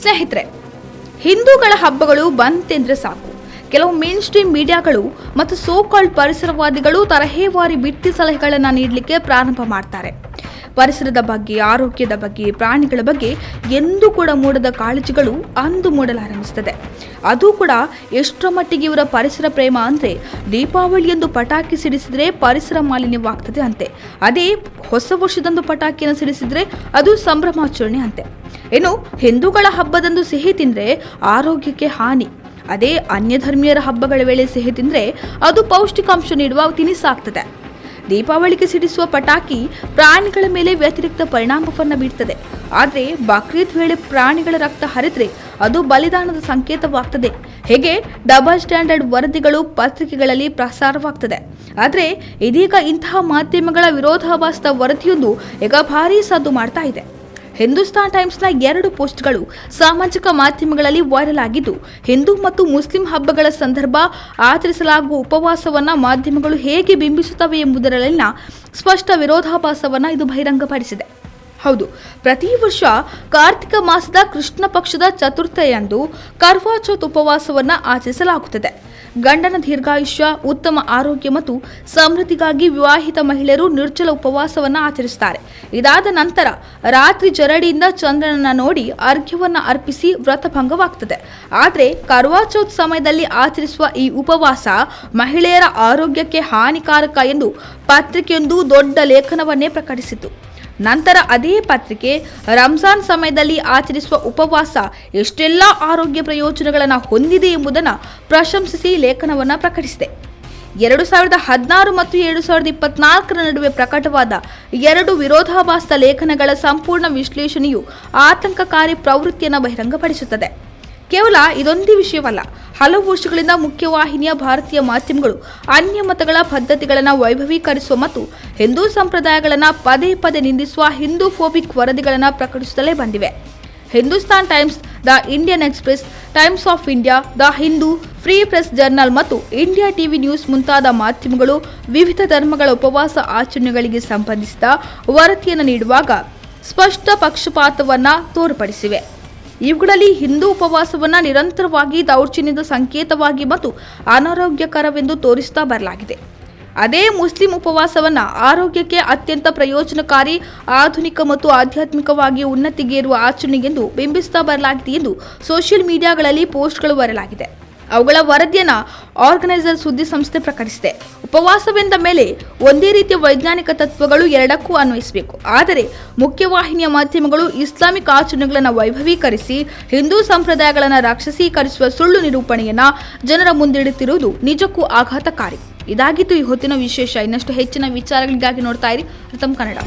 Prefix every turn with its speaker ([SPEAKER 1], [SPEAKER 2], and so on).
[SPEAKER 1] ಸ್ನೇಹಿತರೆ, ಹಿಂದೂಗಳ ಹಬ್ಬಗಳು ಬಂತೆಂದ್ರೆ ಸಾಕು. ಕೆಲವು ಮೇನ್ ಸ್ಟ್ರೀಮ್ ಮೀಡಿಯಾಗಳು ಮತ್ತು ಸೋ ಕಾಲ್ಡ್ ಪರಿಸರವಾದಿಗಳು ತರಹೇವಾರಿ ಬಿಟ್ಟಿ ಸಲಹೆಗಳನ್ನು ನೀಡಲಿಕ್ಕೆ ಪ್ರಾರಂಭ ಮಾಡ್ತಾರೆ. ಪರಿಸರದ ಬಗ್ಗೆ, ಆರೋಗ್ಯದ ಬಗ್ಗೆ, ಪ್ರಾಣಿಗಳ ಬಗ್ಗೆ ಎಂದೂ ಕೂಡ ಮೂಡದ ಕಾಳಜಿಗಳು ಅಂದು ಮೂಡಲಾರಂಭಿಸುತ್ತದೆ. ಅದು ಕೂಡ ಎಷ್ಟರ ಮಟ್ಟಿಗೆ ಇವರ ಪರಿಸರ ಪ್ರೇಮ ಅಂದರೆ ದೀಪಾವಳಿಯಂದು ಪಟಾಕಿ ಸಿಡಿಸಿದರೆ ಪರಿಸರ ಮಾಲಿನ್ಯವಾಗ್ತದೆ ಅಂತೆ. ಅದೇ ಹೊಸ ವರ್ಷದಂದು ಪಟಾಕಿಯನ್ನು ಸಿಡಿಸಿದರೆ ಅದು ಸಂಭ್ರಮಾಚರಣೆ ಅಂತೆ. ಇನ್ನು ಹಿಂದೂಗಳ ಹಬ್ಬದಂದು ಸಿಹಿ ತಿಂದರೆ ಆರೋಗ್ಯಕ್ಕೆ ಹಾನಿ. ಅದೇ ಅನ್ಯ ಧರ್ಮೀಯರ ಹಬ್ಬಗಳ ವೇಳೆ ಸಿಹಿ ತಿಂದರೆ ಅದು ಪೌಷ್ಟಿಕಾಂಶ ನೀಡುವ ತಿನಿಸಾಗ್ತದೆ. ದೀಪಾವಳಿಗೆ ಸಿಡಿಸುವ ಪಟಾಕಿ ಪ್ರಾಣಿಗಳ ಮೇಲೆ ವ್ಯತಿರಿಕ್ತ ಪರಿಣಾಮವನ್ನು ಬೀಳ್ತದೆ ಆದರೆ ಬಕ್ರೀದ್ ವೇಳೆ ಪ್ರಾಣಿಗಳ ರಕ್ತ ಹರಿದ್ರೆ ಅದು ಬಲಿದಾನದ ಸಂಕೇತವಾಗ್ತದೆ. ಹೇಗೆ? ಡಬಲ್ ಸ್ಟ್ಯಾಂಡರ್ಡ್ ವರದಿಗಳು ಪತ್ರಿಕೆಗಳಲ್ಲಿ ಪ್ರಸಾರವಾಗ್ತದೆ. ಆದರೆ ಇದೀಗ ಇಂತಹ ಮಾಧ್ಯಮಗಳ ವಿರೋಧಾಭಾಸದ ವರದಿಯೊಂದು ಈಗ ಭಾರೀ ಸದ್ದು ಮಾಡ್ತಾ ಹಿಂದೂಸ್ತಾನ್ ಟೈಮ್ಸ್ನ ಎರಡು ಪೋಸ್ಟ್ಗಳು ಸಾಮಾಜಿಕ ಮಾಧ್ಯಮಗಳಲ್ಲಿ ವೈರಲ್ ಆಗಿದ್ದು, ಹಿಂದೂ ಮತ್ತು ಮುಸ್ಲಿಂ ಹಬ್ಬಗಳ ಸಂದರ್ಭ ಆಚರಿಸಲಾಗುವ ಉಪವಾಸವನ್ನು ಮಾಧ್ಯಮಗಳು ಹೇಗೆ ಬಿಂಬಿಸುತ್ತವೆ ಎಂಬುದರಲ್ಲಿನ ಸ್ಪಷ್ಟ ವಿರೋಧಾಭಾಸವನ್ನು ಇದು ಬಹಿರಂಗಪಡಿಸಿದೆ. ಹೌದು. ಪ್ರತಿ ವರ್ಷ ಕಾರ್ತಿಕ ಮಾಸದ ಕೃಷ್ಣ ಪಕ್ಷದ ಚತುರ್ಥಿಯಂದು ಕರ್ವಾಚೌತ್ ಉಪವಾಸವನ್ನು ಆಚರಿಸಲಾಗುತ್ತದೆ. ಗಂಡನ ದೀರ್ಘಾಯುಷ್ಯ, ಉತ್ತಮ ಆರೋಗ್ಯ ಮತ್ತು ಸಮೃದ್ಧಿಗಾಗಿ ವಿವಾಹಿತ ಮಹಿಳೆಯರು ನಿರ್ಜಲ ಉಪವಾಸವನ್ನು ಆಚರಿಸುತ್ತಾರೆ. ಇದಾದ ನಂತರ ರಾತ್ರಿ ಜರಡಿಯಿಂದ ಚಂದ್ರನನ್ನು ನೋಡಿ ಅರ್ಘ್ಯವನ್ನು ಅರ್ಪಿಸಿ ವ್ರತಭಂಗವಾಗ್ತದೆ. ಆದರೆ ಕರ್ವಾಚೌತ್ ಸಮಯದಲ್ಲಿ ಆಚರಿಸುವ ಈ ಉಪವಾಸ ಮಹಿಳೆಯರ ಆರೋಗ್ಯಕ್ಕೆ ಹಾನಿಕಾರಕ ಎಂದು ಪತ್ರಿಕೆಯೊಂದು ದೊಡ್ಡ ಲೇಖನವನ್ನೇ ಪ್ರಕಟಿಸಿತು. ನಂತರ ಅದೇ ಪತ್ರಿಕೆ, ರಂಜಾನ್ ಸಮಯದಲ್ಲಿ ಆಚರಿಸುವ ಉಪವಾಸ ಎಷ್ಟೆಲ್ಲ ಆರೋಗ್ಯ ಪ್ರಯೋಜನಗಳನ್ನು ಹೊಂದಿದೆ ಎಂಬುದನ್ನು ಪ್ರಶಂಸಿಸಿ ಲೇಖನವನ್ನು ಪ್ರಕಟಿಸಿದೆ. ಎರಡು ಸಾವಿರದ ಹದಿನಾರು ಮತ್ತು ಎರಡು ಸಾವಿರದ ಇಪ್ಪತ್ನಾಲ್ಕರ ನಡುವೆ ಪ್ರಕಟವಾದ ಎರಡು ವಿರೋಧಾಭಾಸದ ಲೇಖನಗಳ ಸಂಪೂರ್ಣ ವಿಶ್ಲೇಷಣೆಯು ಆತಂಕಕಾರಿ ಪ್ರವೃತ್ತಿಯನ್ನು ಬಹಿರಂಗಪಡಿಸುತ್ತದೆ. ಕೇವಲ ಇದೊಂದೇ ವಿಷಯವಲ್ಲ, ಹಲವು ವರ್ಷಗಳಿಂದ ಮುಖ್ಯವಾಹಿನಿಯ ಭಾರತೀಯ ಮಾಧ್ಯಮಗಳು ಅನ್ಯ ಮತಗಳ ಪದ್ಧತಿಗಳನ್ನು ವೈಭವೀಕರಿಸುವ ಮತ್ತು ಹಿಂದೂ ಸಂಪ್ರದಾಯಗಳನ್ನು ಪದೇ ಪದೇ ನಿಂದಿಸುವ ಹಿಂದೂ ಫೋಬಿಕ್ ವರದಿಗಳನ್ನು ಪ್ರಕಟಿಸುತ್ತಲೇ ಬಂದಿವೆ. Hindustan times, the Indian express, times of India, the Hindu, free press journal ಮತ್ತು ಇಂಡಿಯಾ ಟಿವಿ ನ್ಯೂಸ್ ಮುಂತಾದ ಮಾಧ್ಯಮಗಳು ವಿವಿಧ ಧರ್ಮಗಳ ಉಪವಾಸ ಆಚರಣೆಗಳಿಗೆ ಸಂಬಂಧಿಸಿದ ವರದಿಯನ್ನು ನೀಡುವಾಗ ಸ್ಪಷ್ಟ ಪಕ್ಷಪಾತವನ್ನು ತೋರ್ಪಡಿಸಿವೆ. ಇವುಗಳಲ್ಲಿ ಹಿಂದೂ ಉಪವಾಸವನ್ನ ನಿರಂತರವಾಗಿ ದೌರ್ಜನ್ಯದ ಸಂಕೇತವಾಗಿ ಮತ್ತು ಅನಾರೋಗ್ಯಕರವೆಂದು ತೋರಿಸ್ತಾ ಬರಲಾಗಿದೆ. ಅದೇ ಮುಸ್ಲಿಂ ಉಪವಾಸವನ್ನ ಆರೋಗ್ಯಕ್ಕೆ ಅತ್ಯಂತ ಪ್ರಯೋಜನಕಾರಿ, ಆಧುನಿಕ ಮತ್ತು ಆಧ್ಯಾತ್ಮಿಕವಾಗಿ ಉನ್ನತಿಗೇರುವ ಆಚರಣೆ ಎಂದು ಬಿಂಬಿಸುತ್ತಾ ಬರಲಾಗಿದೆ ಎಂದು ಸೋಷಿಯಲ್ ಮೀಡಿಯಾಗಳಲ್ಲಿ ಪೋಸ್ಟ್ಗಳು ಬರಲಾಗಿದೆ ಅವುಗಳ ವರದಿಯನ್ನು ಆರ್ಗನೈಸರ್ ಸುದ್ದಿ ಸಂಸ್ಥೆ ಪ್ರಕಟಿಸಿದೆ. ಉಪವಾಸವೆಂದ ಮೇಲೆ ಒಂದೇ ರೀತಿಯ ವೈಜ್ಞಾನಿಕ ತತ್ವಗಳು ಎರಡಕ್ಕೂ ಅನ್ವಯಿಸಬೇಕು. ಆದರೆ ಮುಖ್ಯವಾಹಿನಿಯ ಮಾಧ್ಯಮಗಳು ಇಸ್ಲಾಮಿಕ್ ಆಚರಣೆಗಳನ್ನು ವೈಭವೀಕರಿಸಿ, ಹಿಂದೂ ಸಂಪ್ರದಾಯಗಳನ್ನು ರಾಕ್ಷಸೀಕರಿಸುವ ಸುಳ್ಳು ನಿರೂಪಣೆಯನ್ನು ಜನರ ಮುಂದಿಡುತ್ತಿರುವುದು ನಿಜಕ್ಕೂ ಆಘಾತಕಾರಿ. ಇದಾಗಿತ್ತು ಈ ಹೊತ್ತಿನ ವಿಶೇಷ. ಇನ್ನಷ್ಟು ಹೆಚ್ಚಿನ ವಿಚಾರಗಳಿಗಾಗಿ ನೋಡ್ತಾ ಇರಿ. ರತಮ್ ಕನ್ನಡ.